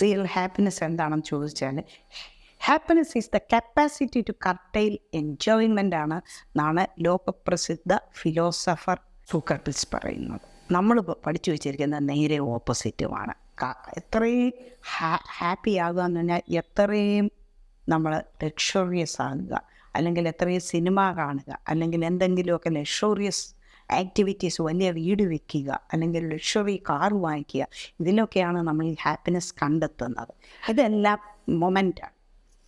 Real happiness എന്താണെന്ന് ചോദിച്ചാൽ happiness is the capacity to curtail enjoyment ആണ് എന്നാണ് ലോകപ്രസിദ്ധ ഫിലോസഫർ സുക്കർട്ടിസ് പറയുന്നത്. നമ്മൾ പഠിച്ചു വെച്ചിരിക്കുന്ന നേരെ ഓപ്പോസിറ്റുമാണ് എത്രയും ഹാപ്പി ആകുക എന്ന് പറഞ്ഞാൽ എത്രയും നമ്മൾ ലക്ഷറിയസ് ആകുക അല്ലെങ്കിൽ എത്രയും സിനിമ കാണുക അല്ലെങ്കിൽ എന്തെങ്കിലുമൊക്കെ ലക്ഷറിയസ് ആക്ടിവിറ്റീസ് വലിയ വീട് വെക്കുക അല്ലെങ്കിൽ ലക്ഷറി കാർ വാങ്ങിക്കുക ഇതിലൊക്കെയാണ് നമ്മൾ ഈ ഹാപ്പിനെസ് കണ്ടെത്തുന്നത്. ഇതെല്ലാം മൊമെന്റാണ്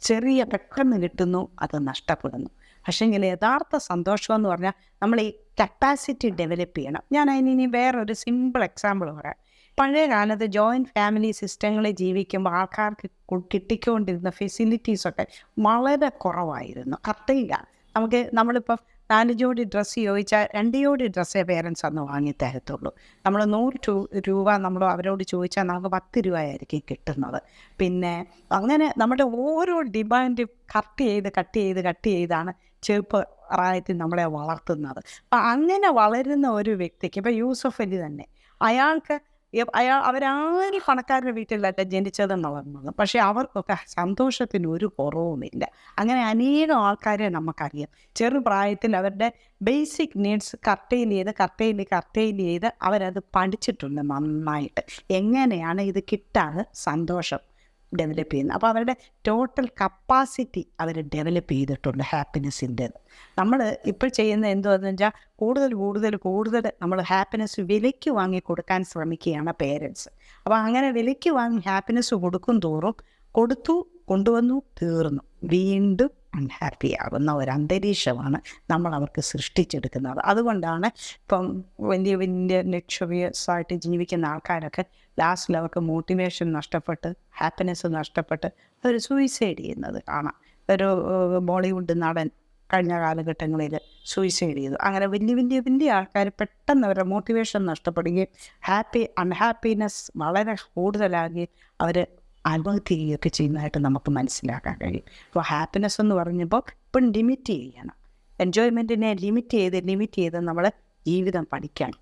ചെറിയ പെട്ടെന്ന് കിട്ടുന്നു അത് നഷ്ടപ്പെടുന്നു. പക്ഷേങ്കിൽ യഥാർത്ഥ സന്തോഷം എന്ന് പറഞ്ഞാൽ നമ്മൾ ഈ കപ്പാസിറ്റി ഡെവലപ്പ് ചെയ്യണം. ഞാൻ അതിന് വേറൊരു സിമ്പിൾ എക്സാമ്പിൾ പറയാം. പഴയ കാലത്ത് ജോയിന്റ് ഫാമിലി സിസ്റ്റങ്ങളിൽ ജീവിക്കുമ്പോൾ ആൾക്കാർക്ക് കിട്ടിക്കൊണ്ടിരുന്ന ഫെസിലിറ്റീസൊക്കെ വളരെ കുറവായിരുന്നു. കറക്റ്റില്ല നമുക്ക് നമ്മളിപ്പം നാല് ജോഡി ഡ്രസ്സ് ചോദിച്ചാൽ രണ്ട് ജോഡി ഡ്രസ്സേ പേരൻസ് അന്ന് വാങ്ങി തരത്തുള്ളൂ. നമ്മൾ നൂറ് രൂപ നമ്മൾ അവരോട് ചോദിച്ചാൽ നമുക്ക് പത്ത് രൂപയായിരിക്കും കിട്ടുന്നത്. പിന്നെ അങ്ങനെ നമ്മുടെ ഓരോ ഡിമാൻഡും കട്ട് ചെയ്ത് കട്ട് ചെയ്ത് കട്ട് ചെയ്താണ് ചെറുപ്പ പ്രായത്തിൽ നമ്മളെ വളർത്തുന്നത്. അപ്പം അങ്ങനെ വളരുന്ന ഒരു വ്യക്തിക്ക് ഇപ്പം യൂസഫ് അലി തന്നെ അയാൾക്ക് അയാൾ അവരാരും പണക്കാരുടെ വീട്ടിലല്ല ജനിച്ചതെന്ന് പറഞ്ഞത് പക്ഷേ അവർക്കൊക്കെ സന്തോഷത്തിന് ഒരു കുറവുമില്ല. അങ്ങനെ അനേകം ആൾക്കാരെ നമുക്കറിയാം. ചെറുപ്രായത്തിൽ അവരുടെ ബേസിക് നീഡ്സ് കർട്ടെയിൻ ചെയ്ത് കർട്ടെയിൻ കർട്ടെയിൻ ചെയ്ത് അവരത് പഠിച്ചിട്ടുണ്ട് നന്നായിട്ട്. എങ്ങനെയാണ് ഇത് കിട്ടാതെ സന്തോഷം? ഡെവലപ്പ് ചെയ്യുന്നത്. അപ്പോൾ അവരുടെ ടോട്ടൽ കപ്പാസിറ്റി അവർ ഡെവലപ്പ് ചെയ്തിട്ടുണ്ട് ഹാപ്പിനെസ്സിന്റെ നമ്മൾ ഇപ്പോൾ ചെയ്യുന്ന എന്തുവെന്ന് വെച്ചാൽ കൂടുതൽ കൂടുതൽ കൂടുതൽ നമ്മൾ ഹാപ്പിനെസ് വിലയ്ക്ക് വാങ്ങി കൊടുക്കാൻ ശ്രമിക്കുകയാണ് പേരൻസ് അപ്പോൾ അങ്ങനെ വിലയ്ക്ക് വാങ്ങി ഹാപ്പിനെസ് കൊടുക്കും തോറും കൊടുത്തു കൊണ്ടുവന്നു തീർന്നു. വീണ്ടും അൺഹാപ്പി ആകുന്ന ഒരു അന്തരീക്ഷമാണ് നമ്മൾ അവർക്ക് സൃഷ്ടിച്ചെടുക്കുന്നത്. അതുകൊണ്ടാണ് ഇപ്പം വലിയ വലിയ നിക്ഷോഭ്യസായിട്ട് ജീവിക്കുന്ന ആൾക്കാരൊക്കെ ലാസ്റ്റിൽ അവർക്ക് മോട്ടിവേഷൻ നഷ്ടപ്പെട്ട് ഹാപ്പിനെസ് നഷ്ടപ്പെട്ട് അവർ സൂയിസൈഡ് ചെയ്യുന്നത് കാണാം. ഒരു ബോളിവുഡ് നടൻ കഴിഞ്ഞ കാലഘട്ടങ്ങളിൽ സൂയിസൈഡ് ചെയ്തു. അങ്ങനെ വലിയ വലിയ വലിയ ആൾക്കാർ പെട്ടെന്ന് അവരുടെ മോട്ടിവേഷൻ നഷ്ടപ്പെടുകയും ഹാപ്പി അൺഹാപ്പിനെസ് വളരെ കൂടുതലാകുകയും അവർ ആത്മഹത്യ ചെയ്യുകയൊക്കെ ചെയ്യുന്നതായിട്ട് നമുക്ക് മനസ്സിലാക്കാൻ കഴിയും. അപ്പോൾ ഹാപ്പിനെസ് എന്ന് പറഞ്ഞപ്പോൾ ഇപ്പം ലിമിറ്റ് ചെയ്യണം. എൻജോയ്മെന്റിനെ ലിമിറ്റ് ചെയ്ത് ലിമിറ്റ് ചെയ്ത് നമ്മൾ ജീവിതം പഠിക്കണം.